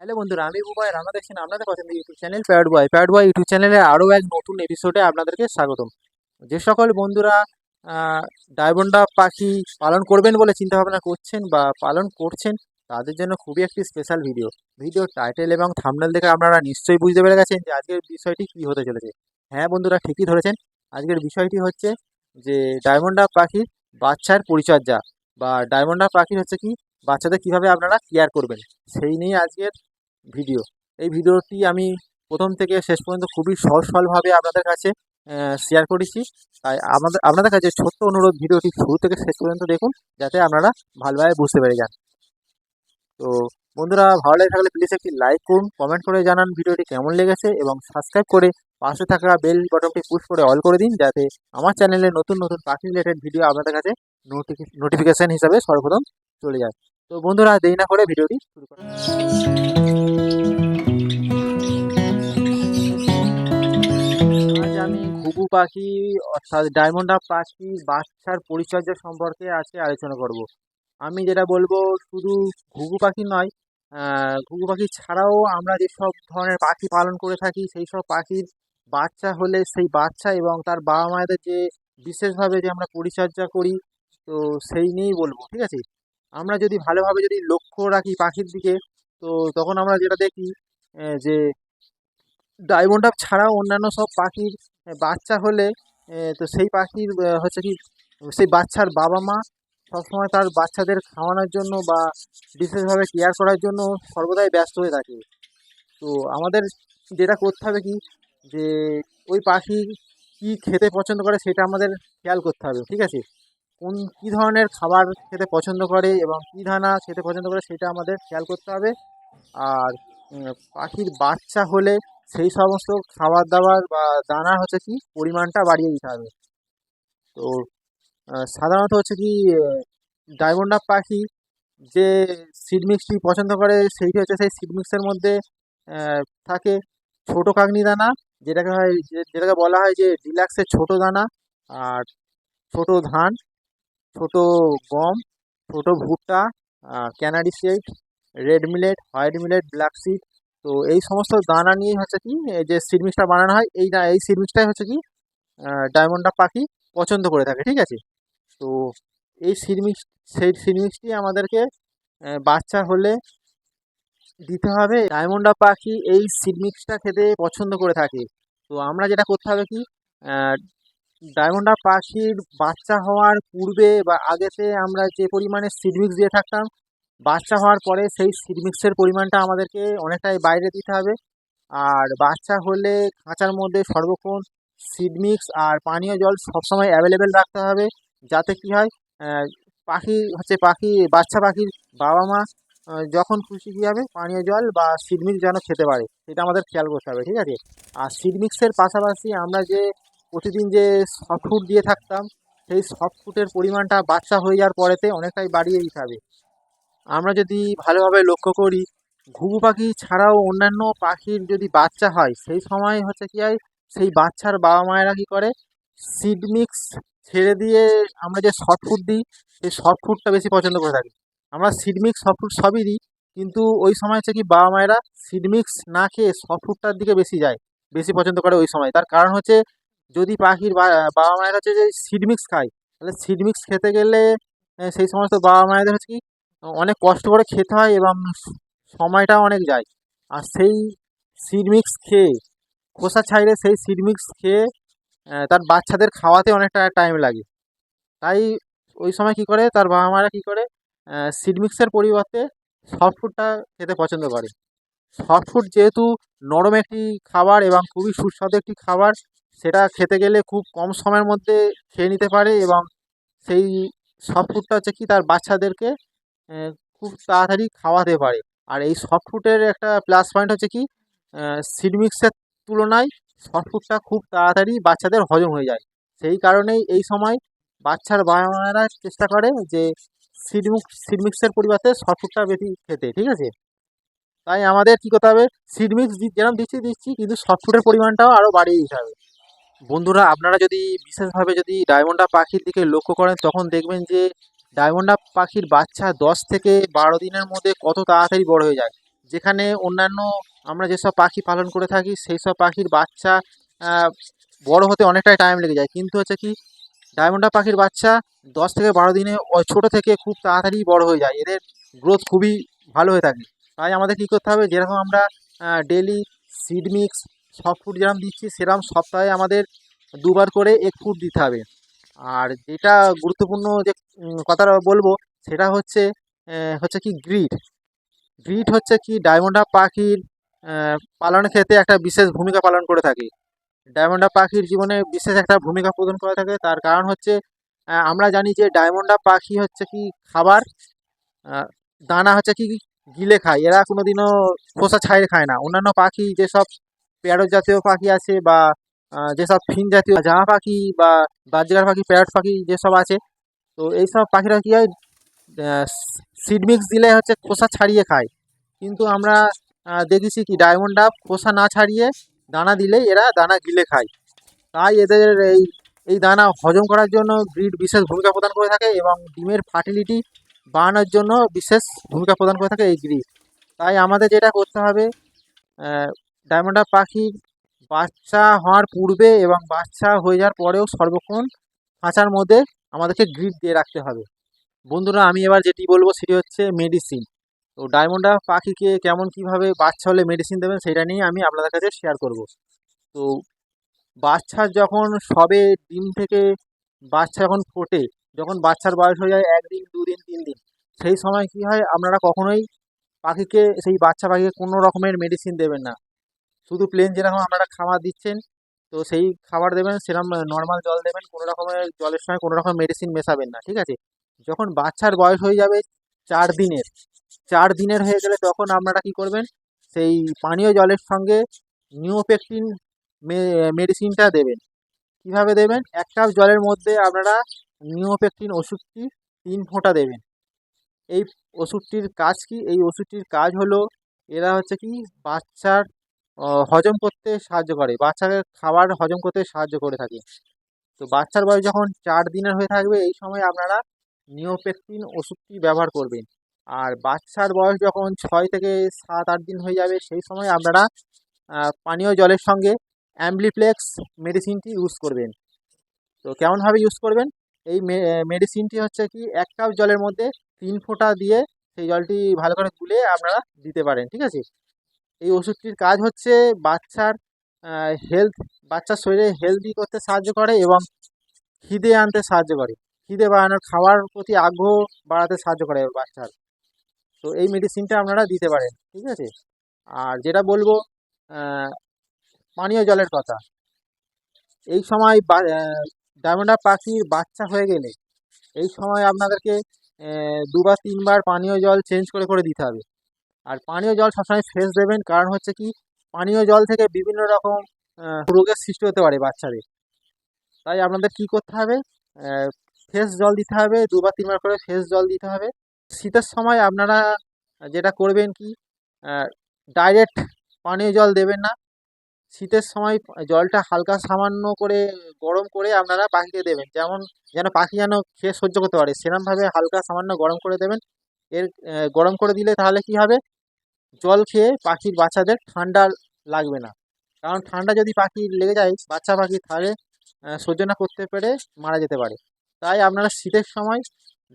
Hello বন্ধুরা, আমি বুবাই রান্না দেখছেন আপনাদের পছন্দের YouTube channel pad boy pad boy YouTube চ্যানেলের আরও এক নতুন এপিসোডে আপনাদেরকে স্বাগতম। যে সকল বন্ধুরা ডায়মন্ডা পাখি পালন করবেন বলে চিন্তা ভাবনা করছেন বা পালন করছেন, তাদের জন্য খুবই একটি স্পেশাল ভিডিও ভিডিও টাইটেল এবং থামনেল দেখে আপনারা নিশ্চয়ই বুঝতে পেরে গেছেন যে আজকের বিষয়টি কী হতে চলেছে। হ্যাঁ বন্ধুরা, ঠিকই ধরেছেন। আজকের বিষয়টি হচ্ছে যে ডায়মন্ডা পাখির বাচ্চার পরিচর্যা বা ডায়মন্ডা পাখির হচ্ছে কি, বাচ্চাদের কীভাবে আপনারা কেয়ার করবেন, সেই নিয়ে আজকের ভিডিও। এই ভিডিওটি আমি প্রথম থেকে শেষ পর্যন্ত খুবই সহজ সরলভাবে আপনাদের কাছে শেয়ার করেছি। তাই আমাদের, আপনাদের কাছে ছোট্ট অনুরোধ, ভিডিওটি শুরু থেকে শেষ পর্যন্ত দেখুন, যাতে আপনারা ভালোভাবে বুঝতে পেরে যান। তো বন্ধুরা, ভালো লেগে থাকলে প্লিজ একটি লাইক করুন কমেন্ট করে জানান ভিডিওটি কেমন লেগেছে এবং সাবস্ক্রাইব করে পাশে থাকা বেল বটনটি পুশ করে অল করে দিন, যাতে আমার চ্যানেলে নতুন নতুন পাখি রিলেটেড ভিডিও আপনাদের কাছে নোটিফিকেশান হিসাবে সর্বপ্রথম চলে যায়। তো বন্ধুরা, দেরি না করে ভিডিওটি শুরু করা পাখি, অর্থাৎ ডায়মন্ড আপ পাখির বাচ্চার পরিচর্যা সম্পর্কে আজকে আলোচনা করব। আমি যেটা বলব, শুধু ঘুঘু পাখি নয় ঘুঘু পাখি ছাড়াও আমরা যেসব ধরনের পাখি পালন করে থাকি, সেই সব পাখির বাচ্চা হলে সেই বাচ্চা এবং তার বাবা মায়েদের যে বিশেষভাবে যে আমরা পরিচর্যা করি, তো সেই নিয়েই বলব, ঠিক আছে? আমরা যদি ভালোভাবে যদি লক্ষ্য রাখি পাখির দিকে, তো তখন আমরা যেটা দেখি যে ডায়মন্ড ছাড়াও অন্যান্য সব পাখির বাচ্চা হলে তো সেই পাখির হচ্ছে কি, সেই বাচ্চার বাবা মা সবসময় তার বাচ্চাদের খাওয়ানোর জন্য বা বিশেষভাবে কেয়ার করার জন্য সর্বদাই ব্যস্ত হয়ে থাকে। তো আমাদের যেটা করতে হবে কি, যে ওই পাখি কী খেতে পছন্দ করে সেটা আমাদের খেয়াল করতে হবে, ঠিক আছে? কোন, কী ধরনের খাবার খেতে পছন্দ করে এবং কী দানা খেতে পছন্দ করে সেটা আমাদের খেয়াল করতে হবে। আর পাখির বাচ্চা হলে সেই সমস্ত খাবার দাবার বা দানা হচ্ছে কি, পরিমাণটা বাড়িয়ে দিতে হবে। তো সাধারণত হচ্ছে কি ডায়মন্ড পাখি যে সিড মিক্সটি পছন্দ করে, সেইটি হচ্ছে সেই সিড মিক্সের মধ্যে থাকে ছোট কাগনি দানা, যেটাকে হয় যেটাকে বলা হয় যে ডিলাক্সের ছোট দানা আর ছোট ধান, ছোট গম, ছোট ভুট্টা canary seed, red millet, white millet, black seed তো এই সমস্ত দানা নিয়েই হচ্ছে কি যে সিড বানানো হয়, এই এই সিড হচ্ছে কি ডায়মন্ড পাখি পছন্দ করে থাকে, ঠিক আছে? তো এই সিড সেই সিড আমাদেরকে বাচ্চা হলে দিতে হবে। ডায়মন্ড পাখি এই সিড মিক্সটা খেতে পছন্দ করে থাকে। তো আমরা যেটা করতে হবে কি ডায়মন্ড পাখির বাচ্চা হওয়ার পূর্বে বা আগেতে আমরা যে পরিমাণে সিড মিক্স দিয়ে থাকতাম বাচ্চা হওয়ার পরে সেই সিড মিক্সের পরিমাণটা আমাদেরকে অনেকটাই বাইরে দিতে হবে। আর বাচ্চা হলে খাঁচার মধ্যে সর্বক্ষণ সিড মিক্স আর পানীয় জল সবসময় অ্যাভেলেবেল রাখতে হবে। যাতে কি হয় পাখি হচ্ছে পাখি, বাচ্চা পাখির বাবা মা যখন খুশি কী হবে পানীয় জল বা সিড মিক্স যেন খেতে পারে সেটা আমাদের খেয়াল করতে হবে, ঠিক আছে? আর সিড মিক্সের পাশাপাশি আমরা যে প্রতিদিন যে সফট ফুড দিয়ে থাকতাম, সেই সফট ফুডের পরিমাণটা বাচ্চা হয়ে যাওয়ার পরেতে অনেকটাই বাড়িয়ে দিতে হবে। আমরা যদি ভালোভাবে লক্ষ্য করি, ঘুঘু পাখি ছাড়াও অন্যান্য পাখির যদি বাচ্চা হয়, সেই সময় হচ্ছে কি হয়, সেই বাচ্চার বাবা মায়েরা কী করে সিড মিক্স ছেড়ে দিয়ে আমরা যে সফট ফুড দিই, সেই সফট ফুডটা বেশি পছন্দ করে থাকি। আমরা সিড মিক্স সফট ফুড সবই দিই, কিন্তু ওই সময় হচ্ছে কি বাবা মায়েরা সিড মিক্স না খেয়ে সফট ফুডটার দিকে বেশি যায়, বেশি পছন্দ করে ওই সময়। তার কারণ হচ্ছে, যদি পাখির বাবা মায়েরা হচ্ছে যে সিড মিক্স খায়, তাহলে সিড মিক্স খেতে গেলে সেই সমস্ত বাবা মায়েদের হচ্ছে কি অনেক কষ্ট করে খেতে হয় এবং স- সময়টাও অনেক যায়। আর সেই সিড মিক্স খেয়ে, খোসা ছাইড়ে সেই সিড মিক্স খেয়ে তার বাচ্চাদের খাওয়াতে অনেকটা টাইম লাগে। তাই ওই সময় কী করে, তার বাবা মারা কী করে সিড মিক্সের পরিবর্তে সফট ফুডটা খেতে পছন্দ করে। সফট ফুড যেহেতু নরম একটি খাবার এবং খুবই সুস্বাদু একটি খাবার, সেটা খেতে গেলে খুব কম সময়ের মধ্যে খেয়ে নিতে পারে এবং সেই সফট ফুডটা হচ্ছে কি, তার বাচ্চাদেরকে খুব তাড়াতাড়ি খাওয়াতে পারে। আর এই সফট ফুডের একটা প্লাস পয়েন্ট হচ্ছে কি সিড মিক্সের তুলনায় সফট ফুডটা খুব তাড়াতাড়ি বাচ্চাদের হজম হয়ে যায়। সেই কারণেই এই সময় বাচ্চার বাবা মায়েরা চেষ্টা করে যে সিড মিক্স সিড মিক্সের পরিবর্তে সফট ফুডটা বেশি খেতে, ঠিক আছে? তাই আমাদের কী করতে হবে? সিড মিক্স যেরকম দিচ্ছি দিচ্ছি, কিন্তু সফট ফুডের পরিমাণটাও আরও বাড়িয়ে দিতে হবে। বন্ধুরা, আপনারা যদি বিশেষভাবে যদি ডায়মন্ডা পাখির দিকে লক্ষ্য করেন, তখন দেখবেন যে ডায়মন্ডা পাখির বাচ্চা দশ থেকে বারো দিনের মধ্যে কত তাড়াতাড়ি বড় হয়ে যায়। যেখানে অন্যান্য আমরা যেসব পাখি পালন করে থাকি সেই সব পাখির বাচ্চা বড় হতে অনেকটাই টাইম লেগে যায়। কিন্তু হচ্ছে কি, ডায়মন্ড পাখির বাচ্চা দশ থেকে বারো দিনে ছোট থেকে খুব তাড়াতাড়ি বড় হয়ে যায়। এদের গ্রোথ খুবই ভালো হয়ে থাকে। তাই আমাদের কী করতে হবে? যেরকম আমরা daily seed mix soft food যেরকম দিচ্ছি সেরকম সপ্তাহে আমাদের দুবার করে এক ফুট দিতে হবে। আর যেটা গুরুত্বপূর্ণ যে কথাটা বলব সেটা হচ্ছে হচ্ছে কি গ্রিড। গ্রিড হচ্ছে কি ডায়মন্ড পাখির আহ, পালনের ক্ষেত্রে একটা বিশেষ ভূমিকা পালন করে থাকে। ডায়মন্ড পাখির জীবনে বিশেষ একটা ভূমিকা প্রদান করে থাকে। তার কারণ হচ্ছে আমরা জানি যে ডায়মন্ড পাখি হচ্ছে কি খাবার দানা হচ্ছে কি গিলে খায়। এরা কোনোদিনও খোসা ছাইড়ে খায় না। অন্যান্য পাখি যেসব প্যারট জাতীয় পাখি আছে বা যেসব ফিন জাতীয় জামা পাখি বা বাজগার পাখি, প্যারট পাখি যেসব আছে, তো এইসব পাখিরা কী হয় সিড মিক্স দিলে হচ্ছে খোসা ছাড়িয়ে খায়। কিন্তু আমরা দেখেছি কি ডায়মন্ড ডাব খোসা না ছাড়িয়ে দানা দিলেই এরা দানা গিলে খায়। তাই এদের এই এই দানা হজম করার জন্য গ্রিড বিশেষ ভূমিকা প্রদান করে থাকে এবং ডিমের ফার্টিলিটি বাড়ানোর জন্য বিশেষ ভূমিকা প্রদান করে থাকে এই গ্রিড তাই আমাদের যেটা করতে হবে ডায়মন্ড ডাব পাখির বাচ্চা হওয়ার পূর্বে এবং বাচ্চা হয়ে যাওয়ার পরেও সর্বক্ষণ খাঁচার মধ্যে আমাদেরকে গ্রিড দিয়ে রাখতে হবে। বন্ধুরা, আমি এবার যেটি বলব সেটি হচ্ছে মেডিসিন তো ডায়মন্ড পাখিকে কেমন কীভাবে বাচ্চা হলে মেডিসিন দেবেন সেটা নিয়ে আমি আপনাদের কাছে শেয়ার করব। তো বাচ্চা যখন সবে ডিম থেকে বাচ্চা যখন ফোটে, যখন বাচ্চার বয়স হয়ে যায় একদিন, দুদিন তিন দিন সেই সময় কি হয়? আপনারা কখনোই পাখিকে, সেই বাচ্চা পাখিকে কোনো রকমের মেডিসিন দেবেন না। শুধু প্লেন যেরকম আপনারা খাবার দিচ্ছেন, তো সেই খাবার দেবেন, সেরকম নর্মাল জল দেবেন, কোনো রকমের জলের সঙ্গে কোনো রকম মেডিসিন মেশাবেন না, ঠিক আছে? যখন বাচ্চার বয়স হয়ে যাবে চার দিনের চার দিনের হয়ে গেলে তখন আপনারা কি করবেন? সেই পানীয় জলের সঙ্গে নিওপেকটিন মেডিসিনটা দেবেন। কীভাবে দেবেন? এক কাপ জলের মধ্যে আপনারা নিওপেকটিন ওষুধটি তিন ফোঁটা দেবেন। এই ওষুধটির কাজ কি? এই ওষুধটির কাজ হলো, এরা হচ্ছে কি? বাচ্চার হজম করতে সাহায্য করে। বাচ্চাকে খাবার হজম করতে সাহায্য করে থাকে। তো বাচ্চার বয়স যখন চার দিনের হয়ে থাকবে, এই সময় আপনারা নিওপেকটিন ওষুধটি ব্যবহার করবেন। আর বাচ্চার বয়স যখন ছয় থেকে সাত, আট দিন হয়ে যাবে, সেই সময় আপনারা পানীয় জলের সঙ্গে অ্যাম্বলিপ্লেক্স মেডিসিনটি ইউজ করবেন। তো কেমনভাবে ইউজ করবেন? এই মেডিসিনটি হচ্ছে কি, এক কাপ জলের মধ্যে তিন ফোঁটা দিয়ে সেই জলটি ভালো করে গুলে আপনারা দিতে পারেন, ঠিক আছে? এই ওষুধটির কাজ হচ্ছে বাচ্চার হেলথ বাচ্চার শরীরে হেলদি করতে সাহায্য করে এবং খিদে আনতে সাহায্য করে। খিদে বাড়ানোর খাওয়ার প্রতি আগ্রহ বাড়াতে সাহায্য করে বাচ্চার। তো এই মেডিসিনটা আপনারা দিতে পারেন, ঠিক আছে? আর যেটা বলব পানীয় জলের কথা। এই সময় ডায়মন্ডা পাখির বাচ্চা হয়ে গেলে এই সময় আপনাদেরকে দুবার তিনবার পানীয় জল চেঞ্জ করে করে দিতে হবে। আর পানীয় জল সবসময় ফ্রেশ দেবেন। কারণ হচ্ছে কি, পানীয় জল থেকে বিভিন্ন রকম রোগের সৃষ্টি হতে পারে বাচ্চাদের। তাই আপনাদের কি করতে হবে? ফ্রেশ জল দিতে হবে দুবার তিনবার করে ফ্রেশ জল দিতে হবে। শীতের সময় আপনারা যেটা করবেন কি ডাইরেক্ট পানীয় জল দেবেন না। শীতের সময় জলটা হালকা সামান্য করে গরম করে আপনারা পাখিকে দেবেন। যেমন, যেন পাখি যেন খেয়ে সহ্য করতে পারে সেরকমভাবে হালকা সামান্য গরম করে দেবেন। এর গরম করে দিলে তাহলে কি হবে? জল খেয়ে পাখির বাচ্চাদের ঠান্ডা লাগবে না। কারণ ঠান্ডা যদি পাখি লেগে যায়, বাচ্চা পাখি তাহলে সহ্য না করতে পেরে মারা যেতে পারে। তাই আপনারা শীতের সময়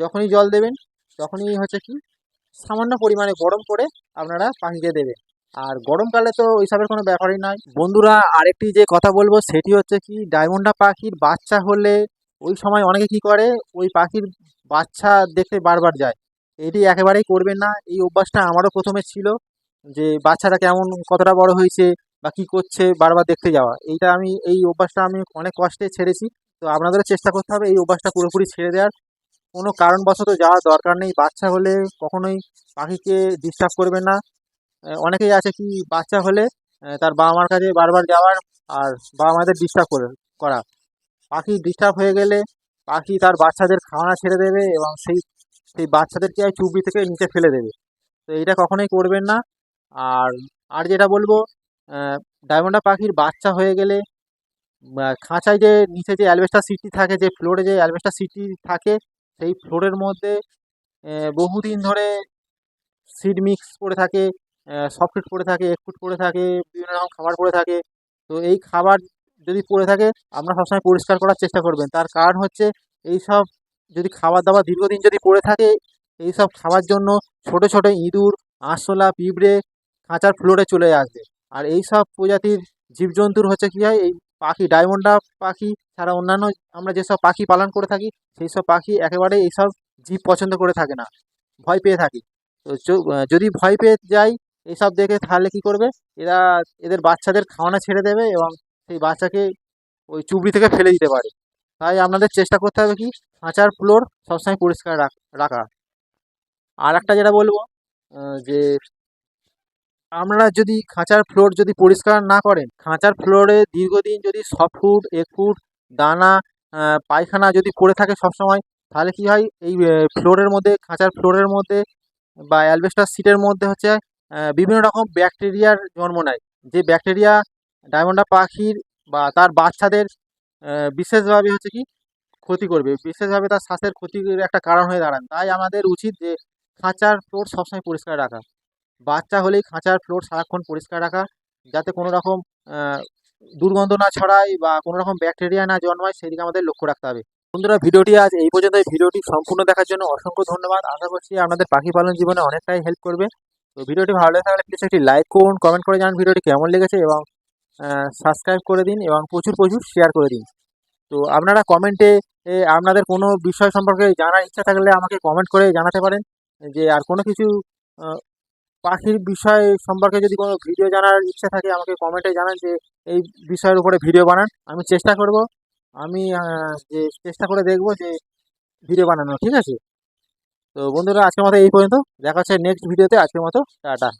যখনই জল দেবেন, তখনই হচ্ছে কি, সামান্য পরিমাণে গরম করে আপনারা পাখিকে দেবেন। আর গরমকালে তো ওইসবের কোনো ব্যাপারই নয়। বন্ধুরা, আরেকটি যে কথা বলব, সেটি হচ্ছে কি, ডায়মন্ডা পাখির বাচ্চা হলে ওই সময় অনেকে কি করে, ওই পাখির বাচ্চা দেখতে বারবার যায়। এটি একেবারেই করবেন না। এই অভ্যাসটা আমারও প্রথমে ছিল যে, বাচ্চাটা কেমন, কতটা বড় হয়েছে বা কী করছে বারবার দেখতে যাওয়া। এইটা আমি, এই অভ্যাসটা আমি অনেক কষ্টে ছেড়েছি। তো আপনাদেরও চেষ্টা করতে হবে এই অভ্যাসটা পুরোপুরি ছেড়ে দেওয়ার। কোনো কারণবশত যাওয়ার দরকার নেই। বাচ্চা হলে কখনোই পাখিকে ডিস্টার্ব করবেন না। অনেকেই আছে কি, বাচ্চা হলে তার বাবা মার কাছে বারবার যাওয়ার আর বাবা মাদের ডিস্টার্ব করে, করা। পাখি ডিস্টার্ব হয়ে গেলে পাখি তার বাচ্চাদের খাওয়ানো ছেড়ে দেবে এবং সেই সেই বাচ্চাদেরকে চুবড়ি থেকে নিচে ফেলে দেবে। তো এটা কখনোই করবেন না। আর আর যেটা বলব ডায়মন্ডা পাখির বাচ্চা হয়ে গেলে খাঁচায় যে নিচে যে অ্যালবেস্টার সিটটি থাকে, যে ফ্লোরে যে অ্যালবেস্টার সিটটি থাকে, সেই ফ্লোরের মধ্যে বহুদিন ধরে সিড মিক্স পড়ে থাকে সফট পড়ে থাকে, এগ ফুড পড়ে থাকে, বিভিন্ন রকম খাবার পড়ে থাকে। তো এই খাবার যদি পড়ে থাকে আপনারা সবসময় পরিষ্কার করার চেষ্টা করবেন। তার কারণ হচ্ছে এই সব যদি খাবার দাবার দীর্ঘদিন যদি পড়ে থাকে এই সব খাওয়ার জন্য ছোটো ছোটো ইঁদুর, আরশোলা, পিঁপড়ে খাঁচার ফ্লোরে চলে আসবে। আর এই সব প্রজাতির জীবজন্তুর হচ্ছে কী হয়, এই পাখি ডায়মন্ডা পাখি ছাড়া অন্যান্য আমরা যেসব পাখি পালন করে থাকি সেই সব পাখি একেবারে এইসব জীব পছন্দ করে থাকে না। ভয় পেয়ে থাকি। তো যদি ভয় পেয়ে যায় এইসব দেখে, তাহলে কী করবে? এরা, এদের বাচ্চাদের খাওয়ানো ছেড়ে দেবে এবং সেই বাচ্চাকে ওই চুবড়ি থেকে ফেলে দিতে পারে। তাই আপনাদের চেষ্টা করতে হবে কি খাঁচার ফ্লোর সবসময় পরিষ্কার রাখ- আর একটা যেটা বলব যে আপনারা যদি খাঁচার ফ্লোর যদি পরিষ্কার না করেন, খাঁচার ফ্লোরে দীর্ঘদিন যদি সফট ফুড এগ ফুড দানা পায়খানা যদি পড়ে থাকে সবসময়, তাহলে কি হয়, এই ফ্লোরের মধ্যে, খাঁচার ফ্লোরের মধ্যে বা অ্যালবেস্টার সিটের মধ্যে হচ্ছে বিভিন্ন রকম ব্যাকটেরিয়ার জন্ম নেয়। যে ব্যাকটেরিয়া ডায়মন্ডা পাখির বা তার বাচ্চাদের বিশেষভাবে হচ্ছে কি ক্ষতি করবে। বিশেষভাবে তার শ্বাসের ক্ষতির একটা কারণ হয়ে দাঁড়ান। তাই আমাদের উচিত যে খাঁচার ফ্লোর সবসময় পরিষ্কার রাখা। বাচ্চা হলেই খাঁচার ফ্লোর সারাক্ষণ পরিষ্কার রাখা, যাতে কোনো রকম দুর্গন্ধ না ছড়ায় বা কোনো রকম ব্যাকটেরিয়া না জন্মায়, সেদিকে আমাদের লক্ষ্য রাখতে হবে। বন্ধুরা, ভিডিওটি আজ এই পর্যন্ত এই ভিডিওটি সম্পূর্ণ দেখার জন্য অসংখ্য ধন্যবাদ। আশা করছি আপনাদের পাখি পালন জীবনে অনেকটাই হেল্প করবে। তো ভিডিওটি ভালো লেগে থাকলে প্লিজ একটি লাইক করুন কমেন্ট করে জানান ভিডিওটি কেমন লেগেছে এবং সাবস্ক্রাইব করে দিন এবং প্রচুর প্রচুর শেয়ার করে দিন। তো আপনারা কমেন্টে আপনাদের কোনো বিষয় সম্পর্কে জানার ইচ্ছা থাকলে আমাকে কমেন্ট করে জানাতে পারেন। যে আর কোনো কিছু পাখির বিষয় সম্পর্কে যদি কোনো ভিডিও জানার ইচ্ছা থাকে, আমাকে কমেন্টে জানান যে এই বিষয়ের উপরে ভিডিও বানান। আমি চেষ্টা করব। আমি যে চেষ্টা করে দেখব যে ভিডিও বানানো ঠিক আছে? তো বন্ধুরা, আজকের মতো এই পর্যন্ত। দেখা হচ্ছে নেক্সট ভিডিওতে আজকের মতো, টাটা।